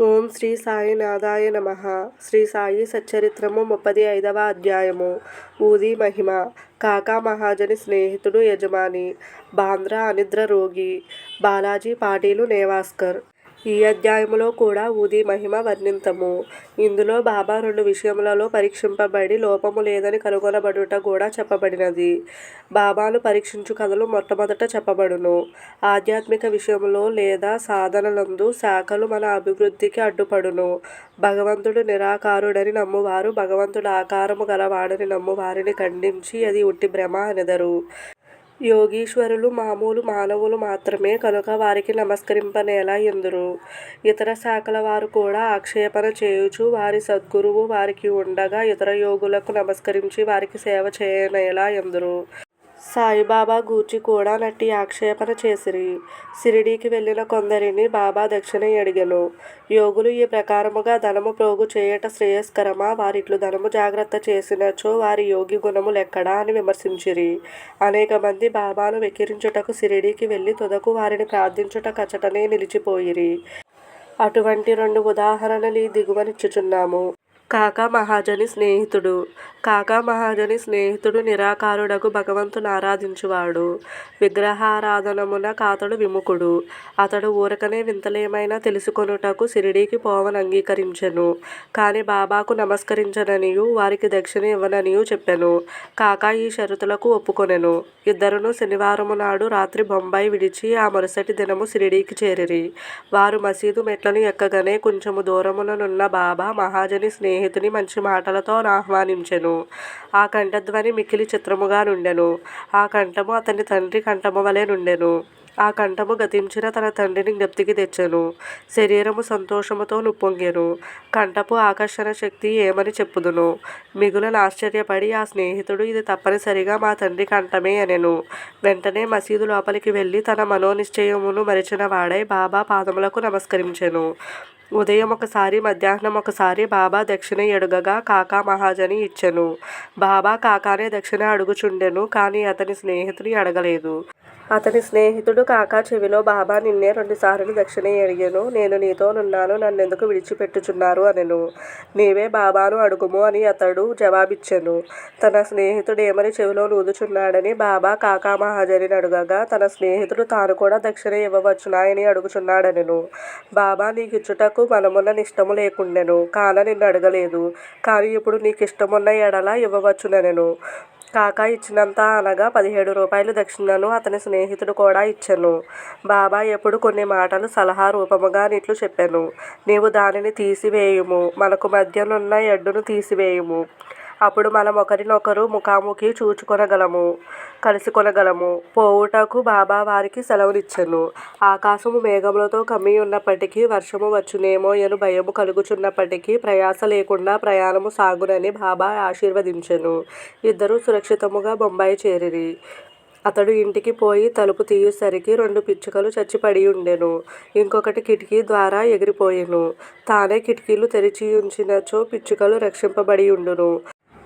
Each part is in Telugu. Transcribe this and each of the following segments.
ఓం శ్రీ సాయినాథాయ నమ. శ్రీ సాయి సచ్చరిత్రము ముప్పది ఐదవ అధ్యాయము. ఊది మహిమ. కాకా మహాజని స్నేహితుడు యజమాని. బాంద్రా అనిద్ర రోగి. బాలాజీ పాటీలు నేవాస్కర్. ఈ అధ్యాయములో కూడా ఊది మహిమ వర్ణింతము. ఇందులో బాబా రెండు విషయములలో పరీక్షింపబడి లోపము లేదని కనుగొనబడుట కూడా చెప్పబడినది. బాబాను పరీక్షించు కథలు మొట్టమొదట చెప్పబడును. ఆధ్యాత్మిక విషయంలో లేదా సాధనలందు శాఖలు మన అభివృద్ధికి అడ్డుపడును. భగవంతుడు నిరాకారుడని నమ్మువారు భగవంతుడు ఆకారము గలవాడని నమ్మువారిని ఖండించి అది ఉట్టి భ్రమ అనెదరు. యోగీశ్వరులు మామూలు మానవులు మాత్రమే కనుక వారికి నమస్కరింపనేలా ఎందురు. ఇతర శాఖల వారు కూడా ఆక్షేపణ చేయుచు వారి సద్గురువు వారికి ఉండగా ఇతర యోగులకు నమస్కరించి వారికి సేవ చేయనేలా ఎందురు. సాయిబాబా గూర్చి కూడా నట్టి ఆక్షేపణ చేసిరి. షిరిడీకి వెళ్ళిన కొందరిని బాబా దక్షిణ అడిగెను యోగులు ఈ ప్రకారముగా ధనము ప్రోగు చేయట శ్రేయస్కరమా? వారిట్లు ధనము జాగ్రత్త చేసినచో వారి యోగి గుణములెక్కడా అని విమర్శించిరి. అనేక మంది బాబాను వెక్కిరించుటకు షిరిడీకి వెళ్ళి తుదకు వారిని ప్రార్థించుట కచటనే నిలిచిపోయిరి. అటువంటి రెండు ఉదాహరణలు ఈ దిగువనిచ్చుచున్నాము. కాకా మహాజని స్నేహితుడు. కాకా మహాజని స్నేహితుడు నిరాకారుడకు భగవంతుని ఆరాధించువాడు. విగ్రహారాధనమున కాతడు విముఖుడు. అతడు ఊరకనే వింతలేమైనా తెలుసుకొనుటకు షిరిడీకి పోవని అంగీకరించెను కానీ బాబాకు నమస్కరించననియు వారికి దక్షిణ ఇవ్వననియు చెప్పెను. కాకా ఈ షరతులకు ఒప్పుకొనెను. ఇద్దరును శనివారము నాడు రాత్రి బొంబాయి విడిచి ఆ మరుసటి దినము సిరిడీకి చేరిరి. వారు మసీదు మెట్లను ఎక్కగానే కొంచెము దూరముననున్న బాబా మహాజని స్నేహితుని మంచి మాటలతో ఆహ్వానించెను. ఆ కంఠధ్వని మిక్కిలి చిత్రముగా నుండెను. ఆ కంఠము అతని తండ్రి కంఠము వలె నుండెను. ఆ కంఠము గతించిన తన తండ్రిని జ్ఞప్తికి తెచ్చెను. శరీరము సంతోషముతో నుప్పొంగెను. కంఠపు ఆకర్షణ శక్తి ఏమని చెప్పుదును? మిగులను ఆశ్చర్యపడి ఆ స్నేహితుడు ఇది తప్పనిసరిగా మా తండ్రి కంఠమే అనెను. వెంటనే మసీదు లోపలికి వెళ్ళి తన మనోనిశ్చయమును మరిచిన వాడై బాబా పాదములకు నమస్కరించెను. ఉదయం ఒకసారి మధ్యాహ్నం ఒకసారి బాబా దక్షిణ ఎడుగగా కాకా మహాజని ఇచ్చెను. బాబా కాకానే దక్షిణ అడుగుచుండెను కానీ అతని స్నేహితుని అడగలేదు. అతని స్నేహితుడు కాకా చెవిలో బాబా నిన్నే రెండుసార్లు దక్షిణ అడిగాను. నేను నీతోనున్నాను. నన్నెందుకు విడిచిపెట్టుచున్నారు? అనెను. నీవే బాబాను అడుగుము అని అతడు జవాబిచ్చెను. తన స్నేహితుడు ఏమని చెవిలో నూదుచున్నాడని బాబా కాకా మహాజనిని అడుగగా తన స్నేహితుడు తాను కూడా దక్షిణ ఇవ్వవచ్చునా అని అడుగుచున్నాడనెను. బాబా నీకిచ్చుటకు మనమున్న నిష్టము లేకుండెను. కాన నిన్ను అడగలేదు. కానీ ఇప్పుడు నీకు ఇష్టమున్న ఎడల ఇవ్వవచ్చునెను కాకా ఇచ్చినంత అనగా పదిహేడు రూపాయలు దక్షిణను అతని స్నేహితుడు కూడా ఇచ్చెను. బాబా ఎప్పుడు కొన్ని మాటలు సలహా రూపముగా నిట్లు చెప్పెను. నీవు దానిని తీసివేయుము. మనకు మధ్యనున్న ఎడ్డును తీసివేయుము. అప్పుడు మనం ఒకరినొకరు ముఖాముఖి చూచుకొనగలము కలుసుకొనగలము. పోవుటకు బాబా వారికి సెలవునిచ్చెను. ఆకాశము మేఘములతో కమ్మి ఉన్నప్పటికీ వర్షము వచ్చునేమో ఎను భయము కలుగుచున్నప్పటికీ ప్రయాస లేకుండా ప్రయాణము సాగునని బాబా ఆశీర్వదించెను. ఇద్దరూ సురక్షితముగా బొంబాయి చేరిరి. అతడు ఇంటికి పోయి తలుపు తీయసరికి రెండు పిచ్చుకలు చచ్చిపడి ఉండెను ఇంకొకటి కిటికీ ద్వారా ఎగిరిపోయెను. తానే కిటికీలు తెరిచి ఉంచినచో పిచ్చుకలు రక్షింపబడి ఉండును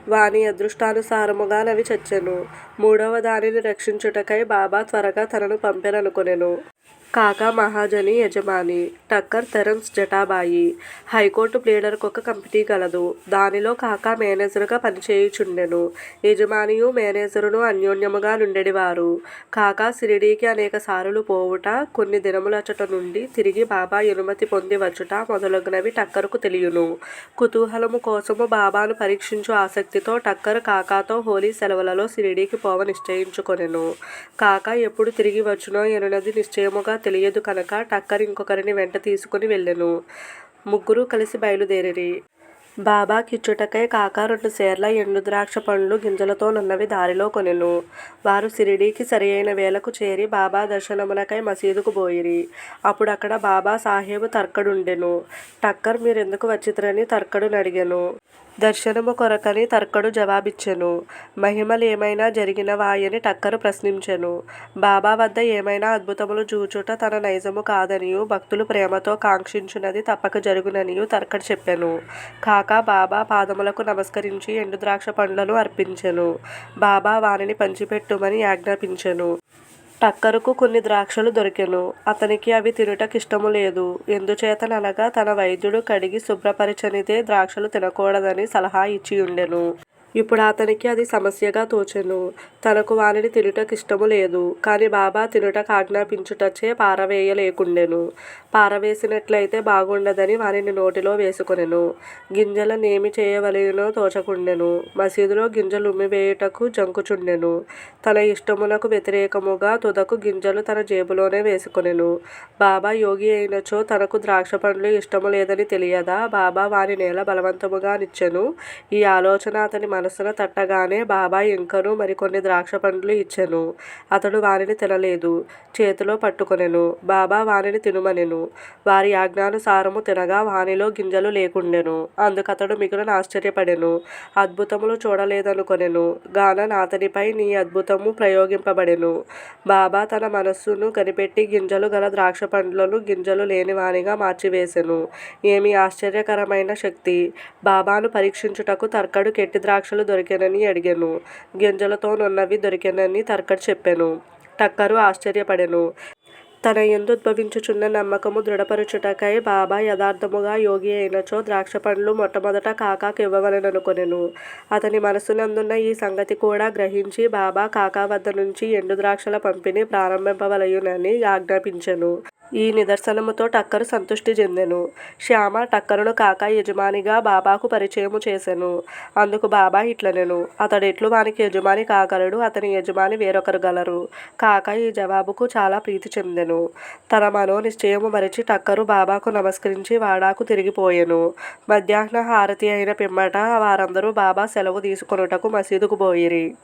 వాని అదృష్టానుసారముగా నవి చచ్చెను. మూడవ దానిని రక్షించుటకై బాబా త్వరగా తనను పంపెననుకొనెను. కాకా మహాజని యజమాని టక్కర్ తెరన్స్ జటాబాయి. హైకోర్టు ప్లేడర్కు ఒక కంపెనీ కలదు దానిలో కాకా మేనేజరుగా పనిచేయుచుండెను. యజమానియు మేనేజరును అన్యోన్యముగా నుండెడివారు. కాకా షిరిడీకి అనేక సార్లు పోవుట కొన్ని దినములచట నుండి తిరిగి బాబా అనుమతి పొంది వచ్చుట మొదలగునవి టక్కర్కు తెలియను. కుతూహలము కోసము బాబాను పరీక్షించు ఆసక్తితో టక్కర్ కాకాతో హోలీ సెలవులలో షిరిడీకి పోవ నిశ్చయించుకొనెను. కాకా ఎప్పుడు తిరిగి వచ్చునో ఎనునది నిశ్చయముగా తెలియదు కనుక టక్కర్ ఇంకొకరిని వెంట తీసుకుని వెళ్ళెను. ముగ్గురు కలిసి బయలుదేరిరి. బాబా కిచ్చుటకై కాకా రెండు సేర్ల ఎండు ద్రాక్ష పండ్లు గింజలతోనున్నవి దారిలో కొనెను. వారు షిరిడీకి సరియైన వేళకు చేరి బాబా దర్శనమునకై మసీదుకు పోయిరి అప్పుడు అక్కడ బాబా సాహేబు తర్కడుండెను. టక్కర్ మీరెందుకు వచ్చితిరని తర్కడును అడిగెను దర్శనము కొరకని తర్కడు జవాబిచ్చెను. మహిమలేమైనా జరిగినవాయని టక్కరు ప్రశ్నించెను. బాబా వద్ద ఏమైనా అద్భుతములు చూచుట తన నైజము కాదనియు భక్తులు ప్రేమతో కాంక్షించునది తప్పక జరుగుననియు తర్కడు చెప్పెను. కాకా బాబా పాదములకు నమస్కరించి ఎండు ద్రాక్ష పండ్లను అర్పించెను. బాబా వానిని పంచిపెట్టుమని ఆజ్ఞాపించెను. టక్కరుకు కొన్ని ద్రాక్షలు దొరికెను. అతనికి అవి తినుటకిష్టము లేదు. ఎందుచేతననగా తన వైద్యుడు కడిగి శుభ్రపరచనిదే ద్రాక్షలు తినకూడదని సలహా ఇచ్చియుండెను. ఇప్పుడు అతనికి అది సమస్యగా తోచెను. తనకు వానిని తినుటకిష్టము లేదు. కాని బాబా తినుటకు ఆజ్ఞాపించుటచే పారవేయలేకుండెను. పారవేసినట్లయితే బాగుండదని వానిని నోటిలో వేసుకొనెను. గింజలనేమి చేయవలెనో తోచకుండెను. మసీదులో గింజలు ఉమ్మివేయుటకు జంకుచుండెను. తన ఇష్టమునకు వ్యతిరేకముగా తుదకు గింజలు తన జేబులోనే వేసుకొనెను. బాబా యోగి అయినచో తనకు ద్రాక్ష పండ్లు ఇష్టము లేదని తెలియదా? బాబా వాని నేల బలవంతముగా నిచ్చెను. ఈ ఆలోచన అతని మనసున తట్టగానే బాబా ఇంకను మరికొన్ని ద్రాక్ష పండ్లు ఇచ్చెను. అతడు వానిని తినలేదు. చేతిలో పట్టుకొనెను. బాబా వానిని తినుమనెను. వారి ఆజ్ఞానుసారము తినగా వానిలో గింజలు లేకుండెను. అందుకతడు మిగులను ఆశ్చర్యపడెను. అద్భుతములు చూడలేదనుకొనెను. గాన నాతనిపై నీ అద్భుతము ప్రయోగింపబడెను. బాబా తన మనస్సును కనిపెట్టి గింజలు గల ద్రాక్ష పండ్లను గింజలు లేని వానిగా మార్చివేసెను. ఏమి ఆశ్చర్యకరమైన శక్తి. బాబాను పరీక్షించుటకు తర్కడు కెట్టి ద్రాక్ష ద్రాక్షలు అడిగాను. గింజలతో గింజలతోనున్నవి దొరికానని తర్కడు చెప్పాను. టక్కరు ఆశ్చర్యపడెను. తన ఎందు ఉద్భవించుచున్న నమ్మకము దృఢపరుచుటకై బాబా యథార్థముగా యోగి అయినచో ద్రాక్ష పండ్లు మొట్టమొదట కాకాకు ఇవ్వవలెననుకొనెను అతని మనసునందున్న ఈ సంగతి కూడా గ్రహించి బాబా కాకా వద్ద నుంచి ఎండు ద్రాక్షల పంపిణీ ప్రారంభింపవలయునని ఆజ్ఞాపించెను. ఈ నిదర్శనముతో టక్కరు సంతృష్టి చెందెను. శ్యామ టక్కరును కాకా యజమానిగా బాబాకు పరిచయము చేసెను. అందుకు బాబా ఇట్లనెను అతడెట్లు వానికి యజమాని కాగలడు అతని యజమాని వేరొకరు గలరు కాక ఈ జవాబుకు చాలా ప్రీతి చెందెను. తన మనో నిశ్చయము మరిచి టక్కరు బాబాకు నమస్కరించి వాడాకు తిరిగిపోయెను. మధ్యాహ్న హారతి అయిన పిమ్మట వారందరూ బాబా సెలవు తీసుకొనుటకు మసీదుకు పోయిరి.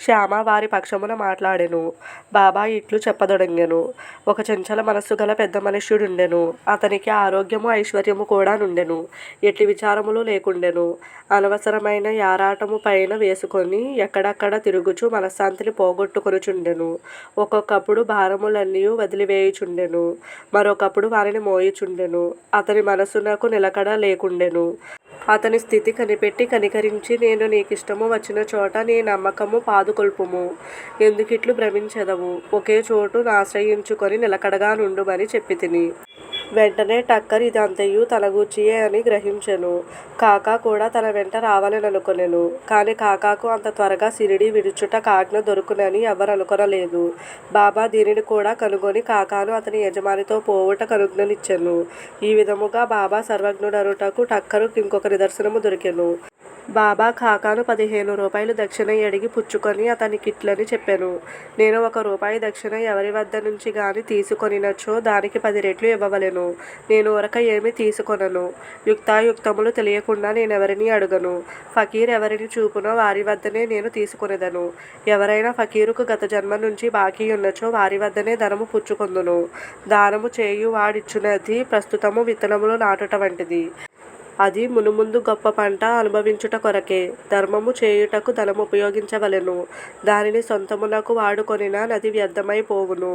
శ్యామ వారి పక్షమున మాట్లాడెను. బాబా ఇట్లు చెప్పదొడంగెను. ఒక చంచల మనస్సు గల పెద్ద మనుష్యుడుండెను. అతనికి ఆరోగ్యము ఐశ్వర్యము కూడా నుండెను. ఎట్టి విచారములు లేకుండెను. అనవసరమైన యారాటము పైన వేసుకొని ఎక్కడక్కడ తిరుగుచు మనశ్శాంతిని పోగొట్టుకొనుచుండెను. ఒక్కొక్కప్పుడు భారములన్నీ వదిలివేయుచుండెను. మరొకప్పుడు వారిని మోయుచుండెను. అతని మనసునకు నిలకడ లేకుండెను. అతని స్థితి కనిపెట్టి కనికరించి నేను నీకిష్టము వచ్చిన చోట నీ నమ్మకము పాదుకొల్పుము. ఎందుకిట్లు భ్రమించెదవు? ఒకే చోటు ఆశ్రయించుకొని నిలకడగా నుండుమని చెప్పి తిని. వెంటనే టక్కర్ ఇది తన గూర్చియే అని గ్రహించెను. కాకా కూడా తన వెంట రావాలననుకొనెను కాని కాకాకు అంత త్వరగా సిరిడి విడుచుట కాజ్ఞ దొరుకునని ఎవరనుకొనలేదు బాబా దీనిని కూడా కనుగొని కాకాను అతని యజమానితో పోవుట కనుజ్ఞనిచ్చెను. ఈ విధముగా బాబా సర్వజ్ఞుడరుటకు టక్కరుకు ఇంకొక నిదర్శనము దొరికెను. బాబా కాకాను పదిహేను రూపాయలు దక్షిణ అడిగి పుచ్చుకొని అతనికిట్లని చెప్పాను. నేను ఒక రూపాయి దక్షిణ ఎవరి వద్ద నుంచి గాని తీసుకొనినచో దానికి పది రెట్లు ఇవ్వవలెను. నేను ఒరక ఏమి తీసుకొనను. యుక్తాయుక్తములు తెలియకుండా నేనెవరిని అడుగను. ఫకీర్ ఎవరిని చూపునో వారి వద్దనే నేను తీసుకొనేదను. ఎవరైనా ఫకీరుకు గత జన్మ నుంచి బాకీ ఉన్నచో వారి వద్దనే ధనము పుచ్చుకొందును. దానము చేయు వాడిచ్చునది ప్రస్తుతము విత్తనములు నాటుట వంటిది. అది మునుముందు గొప్ప పంట అనుభవించుట కొరకే. ధర్మము చేయుటకు ధనము ఉపయోగించవలెను. దానిని సొంతమునకు వాడుకొనినా నది వ్యర్థమై పోవును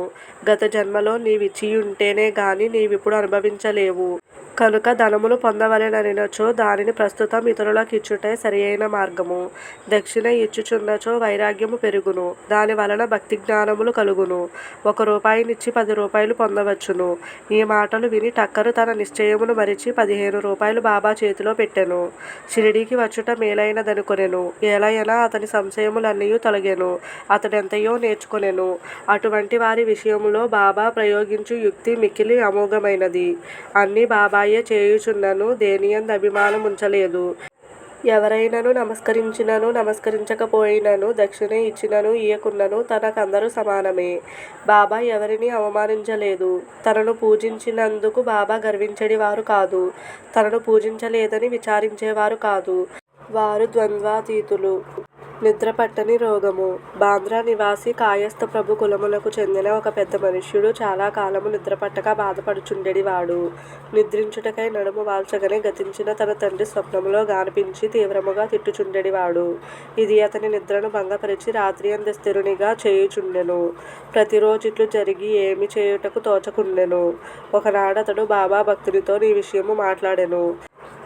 గత జన్మలో నీవిచ్చియుంటేనే గాని నీవిప్పుడు అనుభవించలేవు. కనుక ధనమును పొందవలెననినచో దానిని ప్రస్తుతం ఇతరులకు ఇచ్చుటే సరియైన మార్గము. దక్షిణ ఇచ్చుచున్నచో వైరాగ్యము పెరుగును. దాని వలన భక్తి జ్ఞానములు కలుగును. ఒక రూపాయినిచ్చి పది రూపాయలు పొందవచ్చును. ఈ మాటలు విని టక్కరు తన నిశ్చయమును మరిచి పదిహేను రూపాయలు బాబా చేతిలో పెట్టెను. షిరిడీకి వచ్చుట మేలైనదనుకొనెను. ఏలయనా అతని సంశయములన్నీ తొలగెను. అతడెంతయో నేర్చుకొనెను. అటువంటి వారి విషయములో బాబా ప్రయోగించు యుక్తి మిక్కిలి అమోఘమైనది. అన్నీ బాబాయి చేయుచున్నను దేనియందు అభిమానం ఉంచలేదు. ఎవరైనను నమస్కరించినను నమస్కరించకపోయినను దక్షిణ ఇచ్చినను ఇయ్యకున్నను తనకందరూ సమానమే. బాబా ఎవరిని అవమానించలేదు. తనను పూజించినందుకు బాబా గర్వించడి వారు కాదు. తనను పూజించలేదని విచారించేవారు కాదు. వారు ద్వంద్వాతీతులు. నిద్ర పట్టని రోగము. బాంద్రా నివాసి కాయస్థ ప్రభు కులములకు చెందిన ఒక పెద్ద మనుష్యుడు చాలా కాలము నిద్రపట్టక బాధపడుచుండెడివాడు నిద్రించుటకై నడుము వాల్చగనే గతించిన తన తండ్రి స్వప్నములో గానిపించి తీవ్రముగా తిట్టుచుండెడివాడు ఇది అతని నిద్రను భంగపరిచి రాత్రి అంత స్థిరునిగా చేయుచుండెను. ప్రతిరోజిట్లు జరిగి ఏమి చేయుటకు తోచకుండెను. ఒకనాడతడు బాబా భక్తునితో నీ విషయము మాట్లాడెను.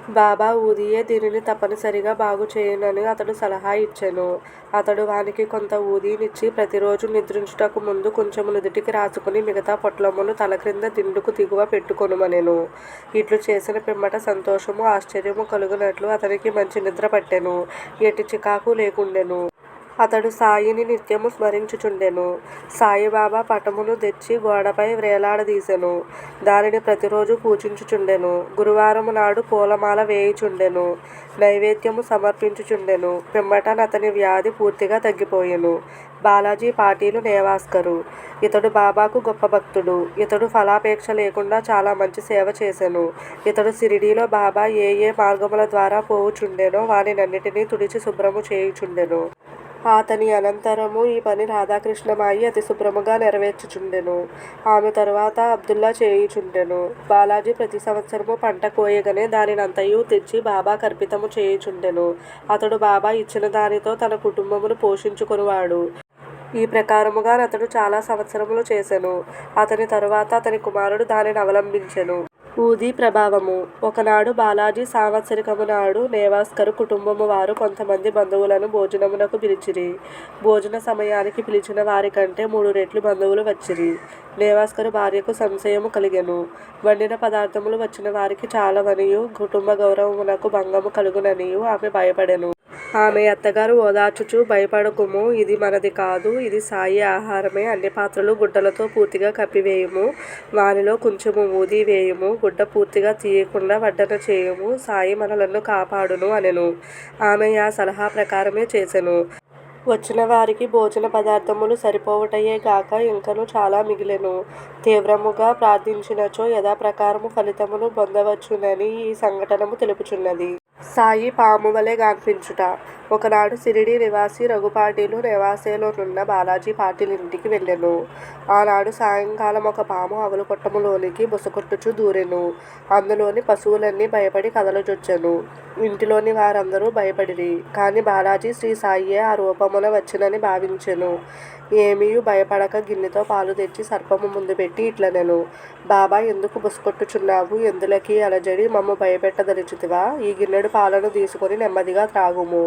బాబా ఊదియే దీనిని తప్పనిసరిగా బాగు చేయనని అతడు సలహా ఇచ్చెను. అతడు వానికి కొంత ఊదీనిచ్చి ప్రతిరోజు నిద్రించుటకు ముందు కొంచెము నుదుటికి రాసుకుని మిగతా పొట్లమును తలక్రింద దిండుకు దిగువ పెట్టుకొనుమనెను. ఇట్లు చేసిన పిమ్మట సంతోషము ఆశ్చర్యము కలుగునట్లు అతనికి మంచి నిద్ర పట్టెను. ఎటు చికాకు లేకుండెను. అతడు సాయిని నిత్యము స్మరించుచుండెను. సాయిబాబా పటమును తెచ్చి గోడపై వేలాడదీసెను దానిని ప్రతిరోజు పూజించుచుండెను. గురువారము నాడు పూలమాల వేయుచుండెను. నైవేద్యము సమర్పించుచుండెను. పిమ్మట అతని వ్యాధి పూర్తిగా తగ్గిపోయెను. బాలాజీ పాటీలు నేవాస్కరు. ఇతడు బాబాకు గొప్ప భక్తుడు. ఇతడు ఫలాపేక్ష లేకుండా చాలా మంచి సేవ చేసెను. ఇతడు షిరిడీలో బాబా ఏ ఏ మార్గముల ద్వారా పోవుచుండెనో వానినన్నిటినీ తుడిచి శుభ్రము చేయుచుండెను. అతని అనంతరము ఈ పని రాధాకృష్ణమాయి అతి శుభ్రముగా నెరవేర్చుచుండెను. ఆమె తరువాత అబ్దుల్లా చేయుచుండెను. బాలాజీ ప్రతి సంవత్సరము పంట కోయగానే దానినంతయు తెచ్చి బాబా కర్పితము చేయుచుండెను. అతడు బాబా ఇచ్చిన దానితో తన కుటుంబమును పోషించుకునివాడు ఈ ప్రకారముగా అతడు చాలా సంవత్సరములు చేసెను. అతని తరువాత అతని కుమారుడు దానిని అవలంబించెను. ఊదీ ప్రభావము ఒకనాడు బాలాజీ సాంవత్సరికమునాడు నేవాస్కరు కుటుంబమువారు కొంతమంది బంధువులను భోజనమునకు పిలిచిరి. భోజన సమయానికి పిలిచిన వారికంటే మూడు రెట్లు బంధువులు వచ్చిరి. నేవాస్కరు భార్యకు సంశయము కలిగెను. వండిన పదార్థములు వచ్చిన వారికి చాలావనియు కుటుంబ గౌరవమునకు భంగము కలుగుననియు ఆమె భయపడెను. ఆమె అత్తగారు ఓదార్చుచూ భయపడకుము ఇది మనది కాదు. ఇది సాయి ఆహారమే అన్ని పాత్రలు గుడ్డలతో పూర్తిగా కప్పివేయుము. వానిలో కొంచెము ఊది వేయుము. గుడ్డ పూర్తిగా తీయకుండా వడ్డన చేయము సాయి మనలను కాపాడును అనెను. ఆమె ఆ సలహా ప్రకారమే చేసెను. వచ్చిన వారికి భోజన పదార్థములు సరిపోవటయే గాక ఇంకను చాలా మిగిలెను. తీవ్రముగా ప్రార్థించినచో యథాప్రకారము ఫలితమును పొందవచ్చునని ఈ సంఘటనము తెలుపుచున్నది. సాయి పామువలె గాన్పించుట ఒకనాడు షిరిడీ నివాసి రఘుపాటిలు నివాసేలోనున్న బాలాజీ పాటిలింటికి వెళ్ళెను. ఆనాడు సాయంకాలం ఒక పాము అవలుకొట్టములోనికి బుసకొట్టుచు దూరెను. అందులోని పశువులన్నీ భయపడి కదలజొచ్చెను. ఇంటిలోని వారందరూ భయపడిరి. కానీ బాలాజీ శ్రీ సాయియే ఆ రూపమున వచ్చినని భావించెను. ఏమీ భయపడక గిన్నెతో పాలు తెచ్చి సర్పము ముందు పెట్టి ఇట్లనెను. బాబా ఎందుకు బుసకొట్టుచున్నావు? ఎందులకి అలజడి? మమ్మ భయపెట్టదలుచుతివా ఈ గిన్నెడు పాలను తీసుకొని నెమ్మదిగా త్రాగుము.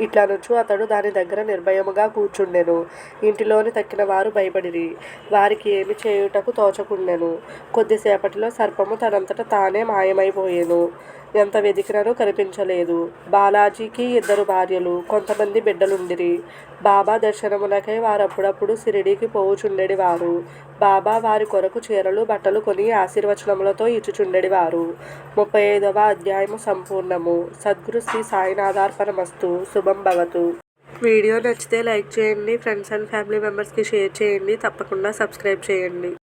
ఇట్లనుచు అతడు దాని దగ్గర నిర్భయముగా కూర్చుండెను. ఇంటిలోని తక్కిన వారు భయపడిరి. వారికి ఏమి చేయుటకు తోచకుండెను. కొద్దిసేపటిలో సర్పము తనంతట తానే మాయమైపోయేను ఎంత వెతికినను కనిపించలేదు. బాలాజీకి ఇద్దరు భార్యలు, కొంతమంది బిడ్డలుండిరి. బాబా దర్శనమునకై వారప్పుడప్పుడు షిరిడీకి పోవుచుండెడివారు. బాబా వారి కొరకు చీరలు బట్టలు కొని ఆశీర్వచనములతో ఇచ్చుచుండెడివారు. ముప్పై ఐదవ అధ్యాయము సంపూర్ణము. సద్గురు శ్రీ సాయినాథార్పణమస్తు. శుభం భవతు. వీడియో నచ్చితే లైక్ చేయండి. ఫ్రెండ్స్ అండ్ ఫ్యామిలీ మెంబర్స్కి షేర్ చేయండి. తప్పకుండా సబ్స్క్రైబ్ చేయండి.